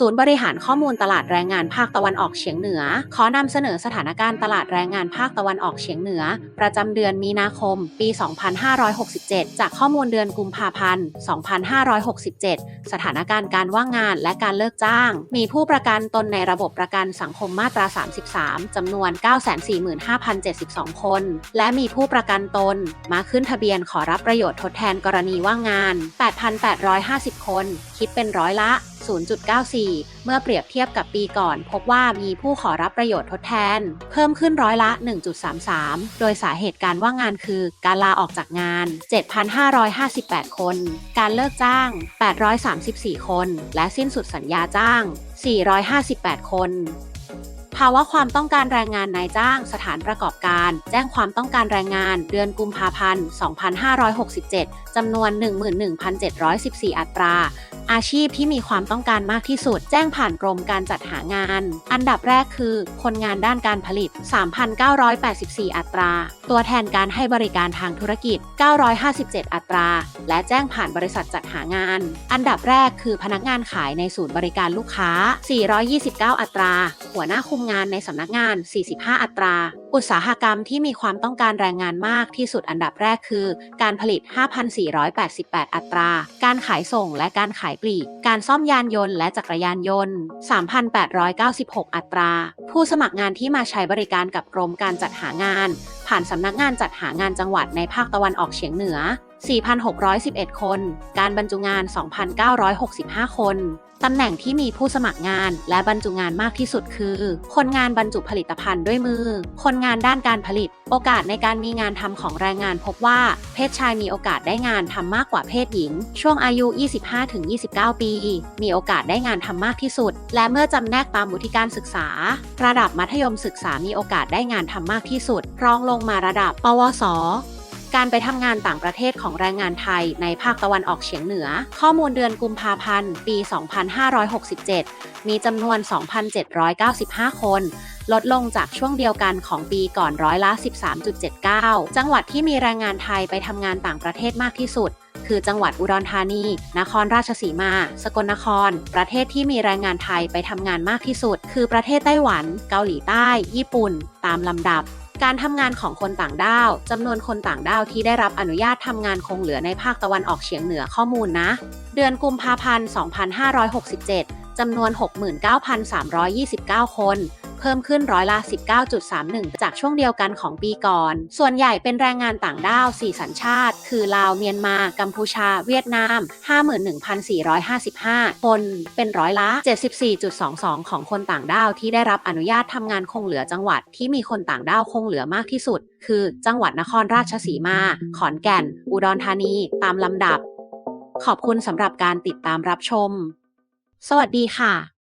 ศูนย์บริหารข้อมูลตลาดแรงงานภาคตะวันออกเฉียงเหนือ ขอนำเสนอสถานการณ์ตลาดแรงงานภาคตะวันออกเฉียงเหนือ ประจำเดือนมีนาคม ปี 2567 จากข้อมูลเดือนกุมภาพันธ์ 2567 สถานการณ์การว่างงานและการเลิกจ้าง มีผู้ประกันตนในระบบประกันสังคมมาตรา 33 จำนวน 945,072 คน และมีผู้ประกันตน มาขึ้นทะเบียนขอรับประโยชน์ทดแทนกรณีว่างงาน 8,850 คน คิดเป็นร้อยละ0.94 เมื่อเปรียบเทียบกับปีก่อนพบว่ามีผู้ขอรับประโยชน์ทดแทน เพิ่มขึ้นร้อยละ 1.33 โดยสาเหตุการว่างงานคือการลาออกจากงาน 7,558 คน การเลิกจ้าง 834 คน และสิ้นสุดสัญญาจ้าง 458 คนภาวะความต้องการแรงงานนายจ้างสถานประกอบการ แจ้งความต้องการแรงงาน เดือนกุมภาพันธ์ 2567 จำนวน 11,714 อัตรา อาชีพที่มีความต้องการมากที่สุด แจ้งผ่านกรมการจัดหางาน อันดับแรกคือ คนงานด้านการผลิต 3,984 อัตรา ตัวแทนการให้บริการทางธุรกิจ 957 อัตรา และแจ้งผ่านบริษัทจัดหางาน อันดับแรกคือพนักงานขายในศูนย์บริการลูกค้า 429 อัตรา หัวหน้าคุมงานในสำนักงาน 45 อัตรา อุตสาหกรรมที่มีความต้องการแรงงานมากที่สุดอันดับแรกคือ การผลิต 5,488 อัตรา การขายส่งและการขายปลีก การซ่อมยานยนต์และจักรยานยนต์ 3,896 อัตรา ผู้สมัครงานที่มาใช้บริการกับกรมการจัดหางาน ผ่านสำนักงานจัดหางานจังหวัดในภาคตะวันออกเฉียงเหนือ 4,611 คน การบรรจุงาน 2,965 คน ตำแหน่งที่มีผู้สมัครงานและบรรจุงานมากที่สุดคือ คนงานบรรจุผลิตภัณฑ์ด้วยมือ คนงานด้านการผลิต โอกาสในการมีงานทำของแรงงานพบว่า เพศชายมีโอกาสได้งานทำมากกว่าเพศหญิง ช่วงอายุ 25-29 ปี มีโอกาสได้งานทำมากที่สุด และเมื่อจำแนกตามวุฒิการศึกษา ระดับมัธยมศึกษามีโอกาสได้งานทำมากที่สุด รองลงมาระดับ ปวส การไปทำงานต่างประเทศของแรงงานไทยในภาคตะวันออกเฉียงเหนือ ข้อมูลเดือนกุมภาพันธ์ ปี 2567 มีจำนวน 2,795 คน ลดลงจากช่วงเดียวกันของปีก่อนร้อยละ 13.79 จังหวัดที่มีแรงงานไทยไปทำงานต่างประเทศมากที่สุด คือจังหวัดอุดรธานี นครราชสีมา สกลนคร ประเทศที่มีแรงงานไทยไปทำงานมากที่สุด คือประเทศไต้หวัน เกาหลีใต้ ญี่ปุ่น ตามลำดับ การทำงานของคนต่างด้าวจำนวนคนต่างด้าวที่ได้รับอนุญาตทำงานคงเหลือในภาคตะวันออกเฉียงเหนือข้อมูลนะ เดือนกุมภาพันธ์ 2567จำนวน 69,329 คน เพิ่มขึ้นร้อยละ 19.31 จากช่วงเดียวกันของปีก่อน ส่วนใหญ่เป็นแรงงานต่างด้าว 4 สัญชาติ คือลาว เมียนมา กัมพูชา เวียดนาม 51,455 คน เป็นร้อยละ 74.22 ของคนต่างด้าวที่ได้รับอนุญาตทำงานคงเหลือจังหวัดที่มีคนต่างด้าวคงเหลือมากที่สุด คือ จังหวัดนครราชสีมา ขอนแก่น อุดรธานี ตามลำดับ ขอบคุณสำหรับการติดตามรับชม สวัสดีค่ะ